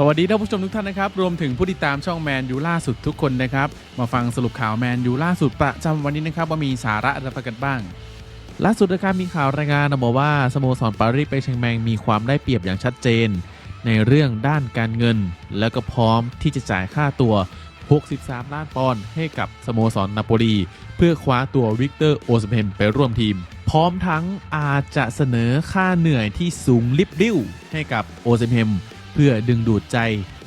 สวัสดีท่านผู้ชมทุกท่านนะครับ รวมถึงผู้ติดตามช่องแมนยูล่าสุดทุกคนนะครับ มาฟังสรุปข่าวแมนยูล่าสุดประจำวันนี้นะครับ ว่ามีสาระอะไรกันบ้าง ล่าสุดนะครับมีข่าวรายงานนะบอกว่าสโมสรปารีสไปร์แชงแมงมีความได้เปรียบอย่างชัดเจน ในเรื่องด้านการเงิน แล้วก็พร้อมที่จะจ่ายค่าตัว 63 ล้านปอนด์ให้กับสโมสรนาโปลีเพื่อคว้าตัววิกเตอร์โอสเพมไปร่วมทีม พร้อมทั้งอาจจะเสนอค่าเหนื่อยที่สูงลิบลิ่วให้กับโอสเพม เพื่อดึงดูดใจ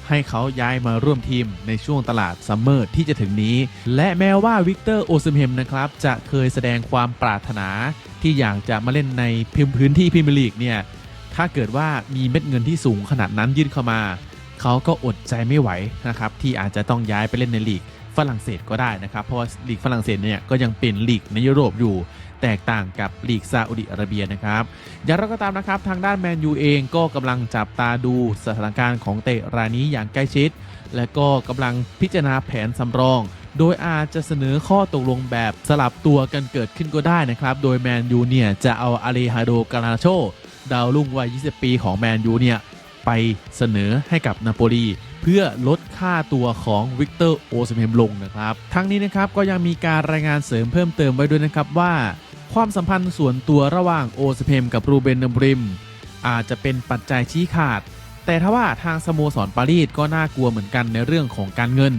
ให้เขาย้ายมาร่วมทีมในช่วงตลาดซัมเมอร์ที่จะถึงนี้ และแม้ว่าวิกเตอร์โอซิมเฮมนะครับ จะเคยแสดงความปรารถนา ที่อยากจะมาเล่นในพิมพื้นที่พรีเมียร์ลีกเนี่ย ถ้าเกิดว่ามีเม็ดเงินที่สูงขนาดนั้นยื่นเข้ามา เขาก็อดใจไม่ไหวนะครับ ที่อาจจะต้องย้ายไปเล่นในลีกฝรั่งเศสก็ได้นะครับ เพราะว่าลีกฝรั่งเศสเนี่ยก็ยังเป็นลีกในยุโรปอยู่ แตกต่างกับลีกซาอุดิอาระเบียนะครับอย่างไรก็ตามนะครับ ทางด้านแมนยูเองก็กำลังจับตาดูสถานการณ์ของเตะรายนี้อย่างใกล้ชิด และก็กำลังพิจารณาแผนสำรองโดยอาจจะเสนอข้อตกลงแบบสลับตัวกันเกิดขึ้นก็ได้นะครับ โดยแมนยูเนี่ยจะเอาอาเลฮาโดกานาโช ดาวรุ่งวัย 20 ปีของแมนยูเนี่ยไปเสนอให้กับนาโปลีเพื่อลดค่าตัวของวิกเตอร์โอซิมเฮมลงนะครับ ทั้งนี้นะครับก็ยังมีการรายงานเสริมเพิ่มเติมไว้ด้วยนะครับว่า ความสัมพันธ์ส่วนตัวระหว่างโอซิเฮมกับรูเบนเนมบริม อาจจะเป็นปัจจัยชี้ขาด แต่ถ้าว่าทางสโมสรปารีสก็น่ากลัวเหมือนกันในเรื่องของการเงิน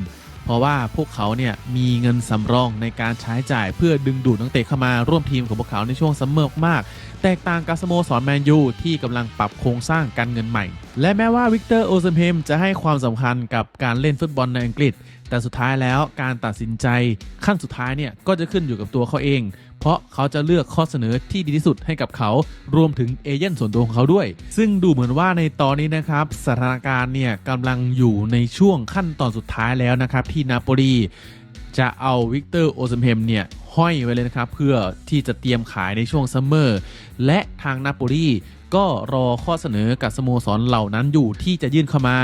เพราะว่าพวกเขาเนี่ยมีเงินสำรองในการใช้จ่ายเพื่อดึงดูดนักเตะเข้ามาร่วมทีมของพวกเขาในช่วงซัมเมอร์มากแตกต่างกับสโมสรแมนยูที่กำลังปรับโครงสร้างการเงินใหม่ และแม้ว่าวิกเตอร์โอซิมเฮมจะให้ความสำคัญกับการเล่นฟุตบอลในอังกฤษ แต่สุดท้ายแล้วการตัดสินใจขั้นสุดท้ายเนี่ยก็จะขึ้นอยู่กับตัวเขาเอง เพราะเขาจะเลือกข้อเสนอที่ดีที่สุดให้กับเขา รวมถึงเอเย่นส่วนตัวของเขาด้วย ซึ่งดูเหมือนว่าในตอนนี้นะครับสถานการณ์เนี่ยกำลังอยู่ในช่วงขั้นตอนสุดท้ายแล้วนะครับที่นาโปลีจะเอาวิกเตอร์โอซัมเฮมเนี่ยห้อยไว้เลยนะครับ เพื่อที่จะเตรียมขายในช่วงซัมเมอร์ และทางนาโปลี ก็รอข้อเสนอกับสโมสรเหล่านั้นอยู่ที่จะยื่นเข้ามา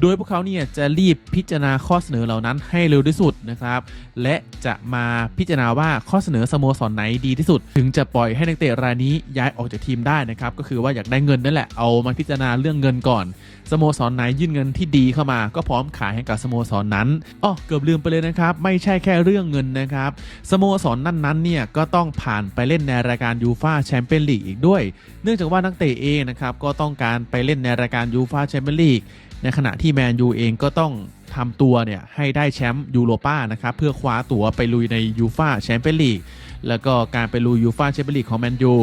โดยพวกเขาเนี่ยจะรีบพิจารณาข้อเสนอเหล่านั้นให้เร็วที่สุดนะครับ และจะมาพิจารณาว่าข้อเสนอสโมสรไหนดีที่สุด ถึงจะปล่อยให้นักเตะรายนี้ย้ายออกจากทีมได้นะครับ ก็คือว่าอยากได้เงินนั่นแหละ เอามาพิจารณาเรื่องเงินก่อน สโมสรไหนยื่นเงินที่ดีเข้ามา ก็พร้อมขายให้กับสโมสรนั้นอ๋อเกือบลืมไปเลยนะครับ ไม่ใช่แค่เรื่องเงินนะครับ สโมสรนั้นๆเนี่ยก็ต้องผ่านไปเล่นในรายการยูฟาแชมเปี้ยนลีกอีกด้วย เนื่องจากว่านักเตะเองนะครับก็ต้องการไปเล่นในรายการยูฟาแชมเปี้ยนลีกในขณะที่แมนยูเองก็ต้องทำตัวเนี่ยให้ได้แชมป์ยูโรป้านะครับเพื่อคว้าตั๋วไปลุยในยูฟาแชมเปี้ยนลีกแล้วก็การไปลุยยูฟาแชมเปี้ยนลีกของแมนยู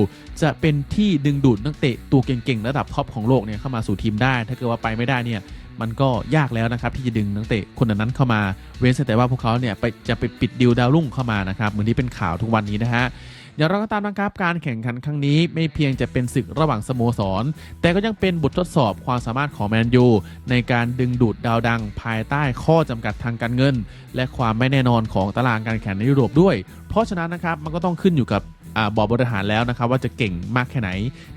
จะเป็นที่ดึงดูดนักเตะตัวเก่งๆ ระดับท็อปของโลกเนี่ยเข้ามาสู่ทีมได้ ถ้าเกิดว่าไปไม่ได้เนี่ยมันก็ยากแล้วนะครับที่จะดึงนักเตะคนนั้นเข้ามา เว้นแต่ว่าพวกเขาเนี่ยไปจะไปปิดดิวดาวรุ่งเข้ามานะครับเหมือนที่เป็นข่าวทุกวันนี้นะฮะ อย่างเราก็ตามนะครับการแข่งขันครั้งนี้ไม่เพียงจะเป็นศึกระหว่างสโมสร แต่ก็ยังเป็นบททดสอบความสามารถของแมนยูในการดึงดูดดาวดัง ภายใต้ข้อจำกัดทางการเงิน และความไม่แน่นอนของตารางการแข่งในยุโรปด้วย เพราะฉะนั้นนะครับมันก็ต้องขึ้นอยู่กับอบอร์ดบริหารแล้วนะครับว่าจะเก่งมากแค่ไหน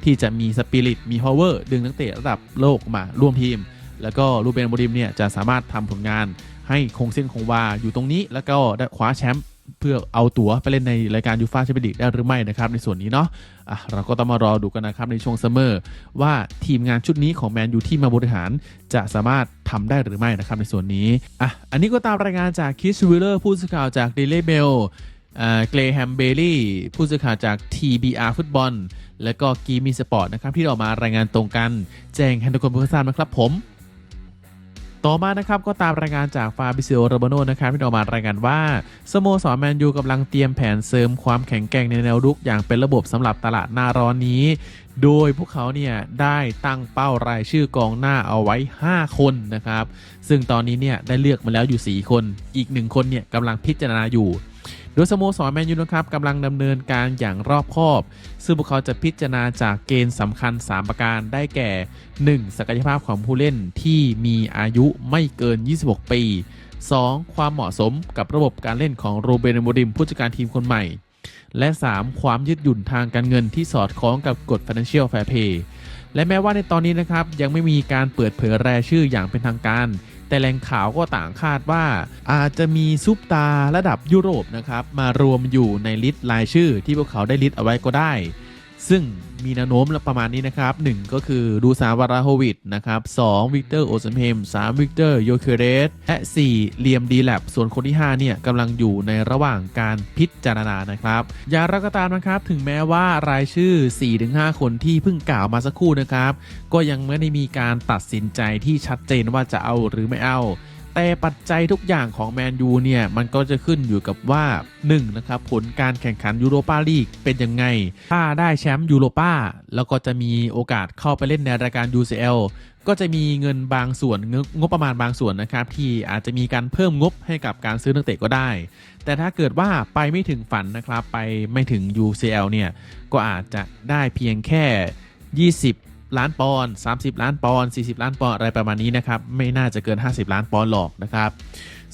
ที่จะมีสปิริตมี power ดึงนักเตะระดับโลกมาร่วมทีม แล้วก็รูเบนโมริมเนี่ยจะสามารถทำผลงานให้คงเส้นคงวาอยู่ตรงนี้แล้วก็ได้คว้าแชมป์ เพื่อเอาตั๋วไปเล่นในรายการยูฟาแชมเปี้ยนลีกได้หรือไม่นะครับในส่วนนี้เนาะอะเราก็ต้องมารอดูกันนะครับในช่วงซัมเมอร์ว่าทีมงานชุดนี้ของแมนยูที่มาบริหารจะสามารถทำได้หรือไม่นะครับในส่วนนี้อะอันนี้ก็ตามรายงานจากคิสวิลเลอร์ผู้สื่อข่าวจาก Daily Mail เกรแฮมเบลลี่ผู้สื่อข่าวจาก TBR ฟุตบอลและก็กีมีสปอร์ตนะครับที่ออกมารายงานตรงกัน แจ้งให้ทุกคนเพื่อทราบนะครับผม ต่อมานะครับก็ตามรายงานจากฟาบิเซโอโรบโนนะครับที่ออกมารายงานว่าสโมสรแมนยูกำลังเตรียมแผนเสริมความแข็งแกร่งในแนวรุกอย่างเป็นระบบสำหรับตลาดหน้าร้อนนี้ โดยพวกเขาเนี่ยได้ตั้งเป้ารายชื่อกองหน้าเอาไว้ 5 คนนะครับ ซึ่งตอนนี้เนี่ยได้เลือกมาแล้วอยู่ 4 คน อีก 1 คนเนี่ยกำลังพิจารณาอยู่ โดยสโมสรแมนยูนะครับกำลังดำเนินการอย่างรอบคอบ ซึ่งพวกเขาจะพิจารณาจากเกณฑ์สำคัญ 3 ประการได้แก่ 1. ศักยภาพของผู้เล่นที่มีอายุไม่เกิน 26 ปี 2. ความเหมาะสมกับระบบการเล่นของโรเบร์โมริมผู้จัดการทีมคนใหม่ และ 3. ความยืดหยุ่นทางการเงินที่สอดคล้องกับกฎ Financial Fair Play และแม้ว่าในตอนนี้นะครับยังไม่มีการเปิดเผยรายชื่ออย่างเป็นทางการ แต่แหล่งข่าวก็ต่างคาดว่าอาจจะมีซุปตาระดับยุโรปนะครับมารวมอยู่ในลิสต์รายชื่อที่พวกเขาได้ลิสต์เอาไว้ก็ได้ ซึ่งมีแนวโน้มประมาณนี้นะครับ 1 ก็คือดูซานวาราโฮวิดนะครับ2วิกเตอร์โอซัมเฮม3วิกเตอร์โยเคเรสและ4เลียมดีแลบส่วนคนที่ 5 เนี่ยกำลังอยู่ในระหว่างการพิจารณานะครับ อย่างไรก็ตามนะครับ ถึงแม้ว่ารายชื่อ 4-5 คนที่เพิ่งกล่าวมาสักครู่นะครับ ก็ยังไม่ได้มีการตัดสินใจที่ชัดเจนว่าจะเอาหรือไม่เอา แต่ปัจจัยทุกอย่างของแมนยูเนี่ย มันก็จะขึ้นอยู่กับว่า 1. นะครับ ผลการแข่งขันยูโรปาลีกเป็นยังไง ถ้าได้แชมป์ยูโรปาแล้วก็จะมีโอกาสเข้าไปเล่นในรายการ UCL ก็จะมีเงินบางส่วนงงบประมาณบางส่วนนะครับ ที่อาจจะมีการเพิ่มงบให้กับการซื้อนักเตะก็ได้ แต่ถ้าเกิดว่าไปไม่ถึงฝันนะครับ ไปไม่ถึง UCL เนี่ยก็อาจจะได้เพียงแค่ 20 ล้านปอนด์30 ล้านปอนด์40 ล้านปอนด์อะไรประมาณนี้นะครับ ไม่น่าจะเกิน 50 ล้านปอนด์หรอกนะครับ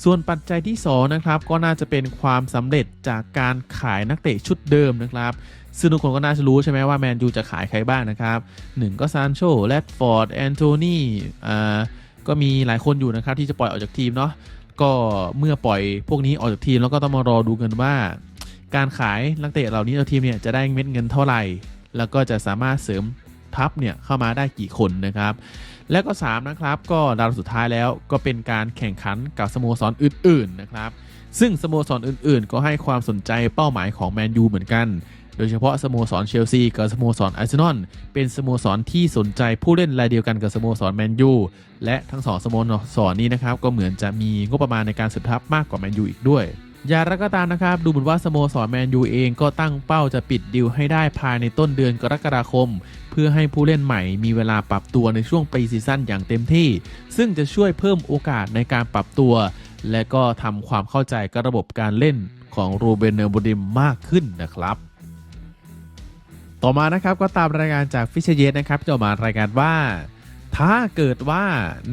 ส่วนปัจจัยที่2นะครับก็น่าจะเป็นความสำเร็จจากการขายนักเตะชุดเดิมนะครับซึ่งทุกคนก็น่าจะรู้ใช่ไหมว่าแมนยูจะขายใครบ้างนะครับหนึ่งก็ซานโชแรดฟอร์ดแอนโทนีอ่าก็มีหลายคนอยู่นะครับที่จะปล่อยออกจากทีมเนาะก็เมื่อปล่อยพวกนี้ออกจากทีมแล้วก็ต้องมารอดูกันว่า การขายนักเตะเหล่านี้เอาทีมเนี่ยจะได้เม็ดเงินเท่าไหร่ แล้วก็จะสามารถเสริม ทัพเนี่ยเข้ามาได้กี่คนนะครับ และก็3นะครับก็ดาวสุดท้ายแล้วก็เป็นการแข่งขันกับสโมสรอื่นๆนะครับซึ่งสโมสรอื่นๆ ก็ให้ความสนใจเป้าหมายของแมนยูเหมือนกัน โดยเฉพาะสโมสรเชลซีกับสโมสรอาร์เซนอลเป็นสโมสรที่สนใจผู้เล่นรายเดียวกันกับสโมสรแมนยูและทั้งสองสโมสรนี้นะครับก็เหมือนจะมีงบประมาณในการสืบทัพมากกว่าแมนยูอีกด้วย อย่างไรก็ตามนะครับ ดูเหมือนว่าสโมสรแมนยูเองก็ตั้งเป้าจะปิดดิวให้ได้ภายในต้นเดือนกรกฎาคม เพื่อให้ผู้เล่นใหม่มีเวลาปรับตัวในช่วงปีซีซั่นอย่างเต็มที่ ซึ่งจะช่วยเพิ่มโอกาสในการปรับตัว และก็ทำความเข้าใจกับระบบการเล่นของโรเบนเนอร์บดิมมากขึ้นนะครับต่อมานะครับก็ตามรายงานจากฟิชเยสนะครับจะมารายงานว่า ถ้าเกิดว่า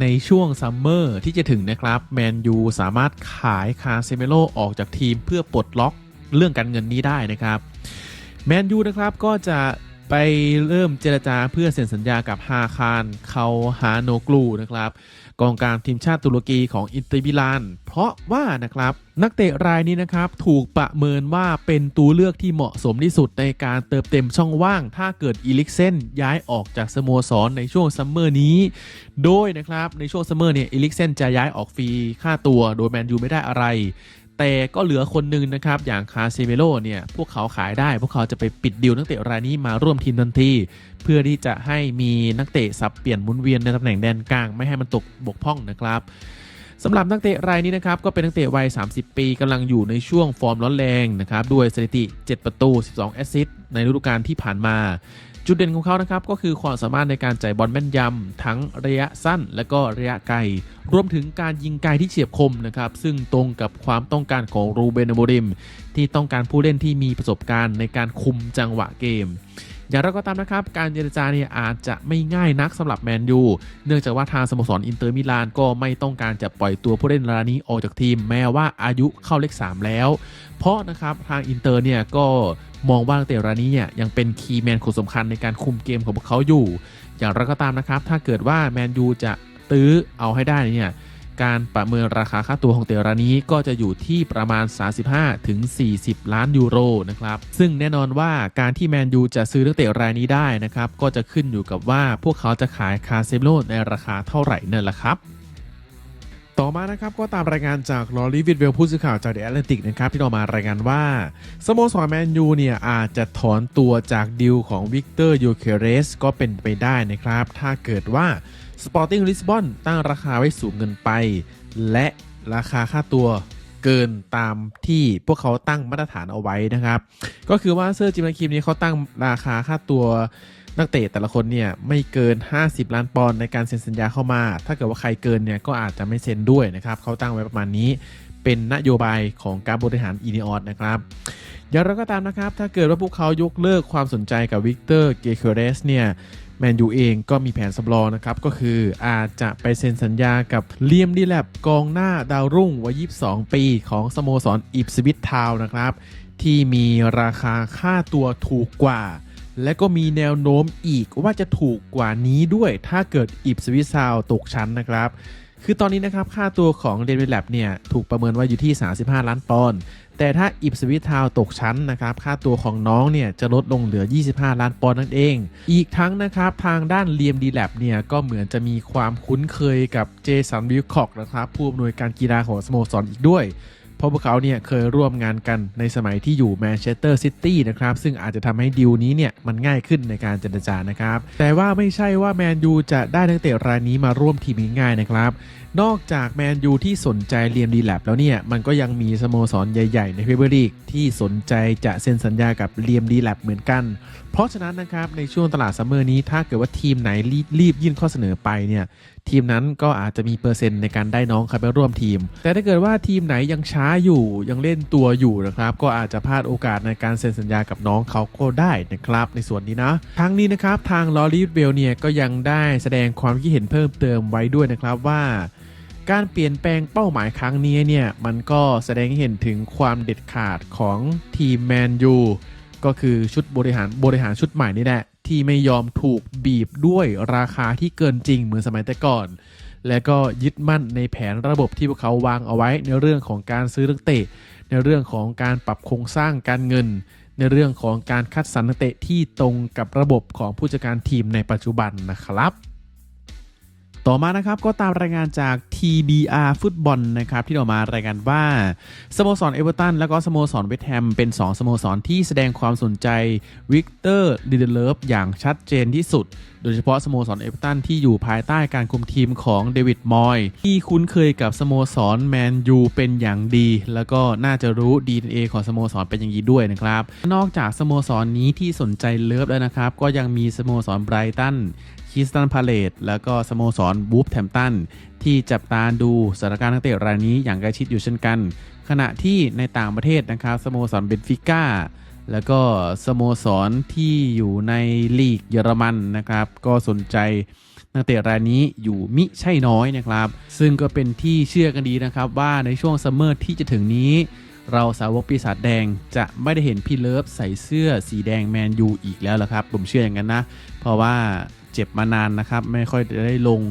ในช่วงซัมเมอร์ที่จะถึงนะครับแมนยูสามารถขายคาเซเมโลออกจากทีมเพื่อปลดล็อกเรื่องการเงินนี้ได้นะครับแมนยูนะครับก็จะไปเริ่มเจรจาเพื่อเซ็นสัญญากับฮาคารเขาฮาโนกลูนะครับ กองกลางทีมชาติตุรกีของอินเตอร์มิลาน เพราะว่านะครับนักเตะรายนี้นะครับถูกประเมินว่าเป็นตัวเลือกที่เหมาะสมที่สุดในการเติมเต็มช่องว่าง ถ้าเกิดอีลิกเซนย้ายออกจากสโมสรในช่วงซัมเมอร์นี้ โดยนะครับในช่วงซัมเมอร์เนี่ยอีลิกเซนจะย้ายออกฟรีค่าตัวโดยแมนยูไม่ได้อะไร แต่ก็เหลือคนหนึ่งนะครับ อย่างคาเซเมโลเนี่ยพวกเขาขายได้ พวกเขาจะไปปิดดิวนักเตะรายนี้มาร่วมทีมทันที เพื่อที่จะให้มีนักเตะสับเปลี่ยนหมุนเวียนในตำแหน่งแดนกลางไม่ให้มันตกบกพร่องนะครับสำหรับนักเตะรายนี้นะครับก็เป็นนักเตะวัย 30 ปีกำลังอยู่ในช่วงฟอร์มร้อนแรงนะครับด้วยสถิติ 7 ประตู 12 แอสซิสต์ในฤดูกาลที่ผ่านมา จุดเด่นของเขานะครับก็คือความสามารถในการจ่ายบอลแม่นยำทั้งระยะสั้นและก็ระยะไกล รวมถึงการยิงไกลที่เฉียบคมนะครับซึ่งตรงกับความต้องการของรูเบนโมริม ที่ต้องการผู้เล่นที่มีประสบการณ์ในการคุมจังหวะเกมอย่างไรก็ตามนะครับ การเจรจาเนี่ยอาจจะไม่ง่ายนักสำหรับแมนยู เนื่องจากว่าทางสโมสรอินเตอร์มิลานก็ไม่ต้องการจะปล่อยตัวผู้เล่นรายนี้ออกจากทีม แม้ว่าอายุเข้าเลข 3 แล้ว เพราะนะครับทางอินเตอร์เนี่ยก็ มองว่านักเตะรายนี้เนี่ยยังเป็นคีย์แมนคนสำคัญในการคุมเกมของพวกเขาอยู่ อย่างไรก็ตามนะครับ ถ้าเกิดว่าแมนยูจะตื้อเอาให้ได้เนี่ยการประเมินราคาค่าตัวของเตะรายนี้ก็จะอยู่ที่ประมาณ 35 ถึง 40 ล้านยูโรนะครับ ซึ่งแน่นอนว่าการที่แมนยูจะซื้อนักเตะรายนี้ได้นะครับ ก็จะขึ้นอยู่กับว่าพวกเขาจะขายคาเซโลในราคาเท่าไหร่นั่นแหละครับ ต่อมานะครับก็ตามรายงานจากลอรีวิดเวลผู้สื่อข่าวจากเดอะแอตแลนติกนะครับที่ออกมารายงานว่าสโมสรแมนยูเนี่ยอาจจะถอนตัวจากดิวของวิกเตอร์ยูเคเรสก็เป็นไปได้นะครับ ถ้าเกิดว่า Sporting Lisbon ตั้งราคาไว้สูงเงินไป และราคาค่าตัวเกินตามที่พวกเขาตั้งมาตรฐานเอาไว้นะครับ ก็คือว่าเซอร์จิมมาคิมนี้เขาตั้งราคาค่าตัว นักเตะแต่ละคนเนี่ยไม่เกิน 50 ล้านปอนด์ในการเซ็นสัญญาเข้ามา ถ้าเกิดว่าใครเกินเนี่ยก็อาจจะไม่เซ็นด้วยนะครับเขาตั้งไว้ประมาณนี้เป็นนโยบายของการบริหารอีเนออสนะครับอย่างไรก็ตามนะครับ ถ้าเกิดว่าพวกเขายกเลิกความสนใจกับวิกเตอร์เกเคเรสเนี่ยแมนยูเองก็มีแผนสำรองนะครับ ก็คืออาจจะไปเซ็นสัญญากับเลียมดีแลบกองหน้าดาวรุ่งวัย 22 ปีของสโมสรอิปสวิตทาวนะครับ ที่มีราคาค่าตัวถูกกว่า และก็มีแนวโน้มอีกว่าจะถูกกว่านี้ด้วยถ้าเกิดอิปสวิตซาวตกชั้นนะครับ คือตอนนี้นะครับค่าตัวของเดนเวลแลบเนี่ยถูกประเมินว่าอยู่ที่ 35 ล้านปอนด์แต่ถ้าอิปสวิทาวตกชั้นนะครับค่าตัวของน้องเนี่ยจะลดลงเหลือ 25 ล้านปอนด์นั่นเอง อีกทั้งนะครับทางด้านเลียมดีแลบเนี่ยก็เหมือนจะมีความคุ้นเคยกับเจสันวิลคอกนะครับผู้อำนวยการกีฬาของสโมสรอีกด้วย เพราะพวกเขาเนี่ยเคยร่วมงานกันในสมัยที่อยู่แมนเชสเตอร์ซิตี้นะครับ ซึ่งอาจจะทำให้ดีลนี้เนี่ยมันง่ายขึ้นในการเจรจานะครับ แต่ว่าไม่ใช่ว่าแมนยูจะได้นักเตะรายนี้มาร่วมทีมง่ายนะครับ นอกจากแมนยูที่สนใจเรียมดีแลบแล้วเนี่ย มันก็ยังมีสโมสรใหญ่ ๆ ในพรีเมียร์ลีกที่สนใจจะเซ็นสัญญากับเรียมดีแลบเหมือนกัน เพราะฉะนั้นนะครับในช่วงตลาดซัมเมอร์นี้ถ้าเกิดว่าทีมไหนรีบรีบยื่นข้อเสนอไปเนี่ยทีมนั้นก็อาจจะมีเปอร์เซ็นต์ในการได้น้องเข้าไปร่วมทีม แต่ถ้าเกิดว่าทีมไหนยังช้าอยู่ยังเล่นตัวอยู่นะครับ ก็อาจจะพลาดโอกาสในการเซ็นสัญญากับน้องเขาก็ได้นะครับ ในส่วนนี้นะทั้งนี้นะครับทางลอรีเวลเนี่ยก็ยังได้แสดงความคิดเห็นเพิ่มเติมไว้ด้วยนะครับว่า การเปลี่ยนแปลงเป้าหมายครั้งนี้เนี่ยมันก็แสดงให้เห็นถึงความเด็ดขาดของทีมแมนยูก็คือชุดบริหารบริหารชุดใหม่นี่แหละที่ไม่ยอมถูกบีบด้วยราคาที่เกินจริงเหมือนสมัยแต่ก่อน และก็ยึดมั่นในแผนระบบที่พวกเขาวางเอาไว้ในเรื่องของการซื้อนักเตะ ในเรื่องของการปรับโครงสร้างการเงิน ในเรื่องของการคัดสรรนักเตะที่ตรงกับระบบของผู้จัดการทีมในปัจจุบันนะครับ ต่อมานะครับก็ตามรายงานจาก TBR ฟุตบอลนะครับที่ออกมารายงานว่าสโมสรเอเวอร์ตันและก็สโมสรเวสต์แฮมเป็น 2 สโมสรที่แสดงความสนใจวิกเตอร์ลิเดเลฟอย่างชัดเจนที่สุด โดยเฉพาะสโมสรเอเวอร์ตันที่อยู่ภายใต้การคุมทีมของเดวิดมอยที่คุ้นเคยกับสโมสรแมนยูเป็นอย่างดี แล้วก็น่าจะรู้ DNA ของสโมสรเป็นอย่างนี้ด้วยนะครับนอกจากสโมสรนี้ที่สนใจเลิฟแล้วนะครับก็ยังมีสโมสรไบรตัน คิสตันพาเลตแล้วก็สโมสรบูฟแทมตันที่จับตาดูสถานการณ์นักเตะรายนี้อย่างใกล้ชิดอยู่เช่นกัน ขณะที่ในต่างประเทศนะครับสโมสรเบนฟิก้าแล้วก็สโมสรที่อยู่ในลีกเยอรมันนะครับ ก็สนใจนักเตะรายนี้อยู่มิใช่น้อยนะครับ ซึ่งก็เป็นที่เชื่อกันดีนะครับว่าในช่วงซัมเมอร์ที่จะถึงนี้ เราสาวกปีศาจแดงจะไม่ได้เห็นพี่เลิฟใส่เสื้อสีแดงแมนยูอีกแล้วละครับ ผมเชื่ออย่างนั้นนะ เพราะว่า เจ็บมานานนะครับ ไม่ค่อยได้ลง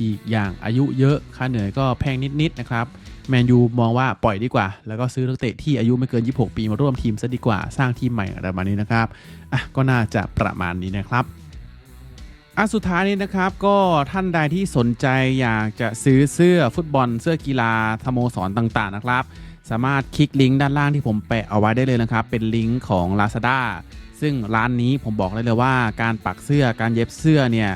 อีกอย่างอายุเยอะค่าเหนื่อยก็แพงนิดๆนะครับแมนยูมองว่าปล่อยดีกว่า แล้วก็ซื้อนักเตะที่อายุไม่เกิน 26 ปีมาร่วมทีมซะดีกว่าสร้างทีมใหม่อะไรประมาณนี้นะครับอะก็น่าจะประมาณนี้นะครับอันสุดท้ายนี้นะครับก็ท่านใดที่สนใจอยากจะซื้อเสื้อฟุตบอลเสื้อกีฬาสโมสรต่างๆนะครับ สามารถคลิกลิงก์ด้านล่างที่ผมแปะเอาไว้ได้เลยนะครับ เป็นลิงก์ของ Lazada ซึ่งร้านนี้ผมบอกเลยเลยว่าการปักเสื้อการเย็บเสื้อเนี่ย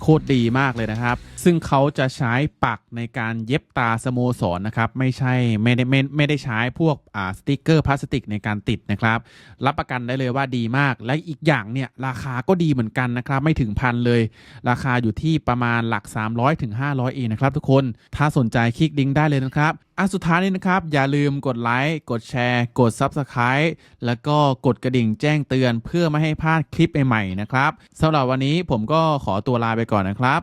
โคตรดีมากเลยนะครับ ซึ่งเขาจะใช้ปักในการเย็บตาสโมสรนะครับ ไม่ใช่ไม่ได้ไม่ไม่ได้ใช้พวกอ่าสติกเกอร์พลาสติกในการติดนะครับ รับประกันได้เลยว่าดีมาก และอีกอย่างเนี่ยราคาก็ดีเหมือนกันนะครับ ไม่ถึงพันเลย ราคาอยู่ที่ประมาณหลัก 300ถึง500เองนะครับทุกคนถ้าสนใจคลิกลิงก์ได้เลยนะครับอันสุดท้ายนี้นะครับ อย่าลืมกดไลค์กดแชร์ กด Subscribe แล้วก็กดกระดิ่งแจ้งเตือนเพื่อไม่ให้พลาดคลิปใหม่ๆนะครับสำหรับวันนี้ผมก็ขอตัวลาไปก่อนนะครับ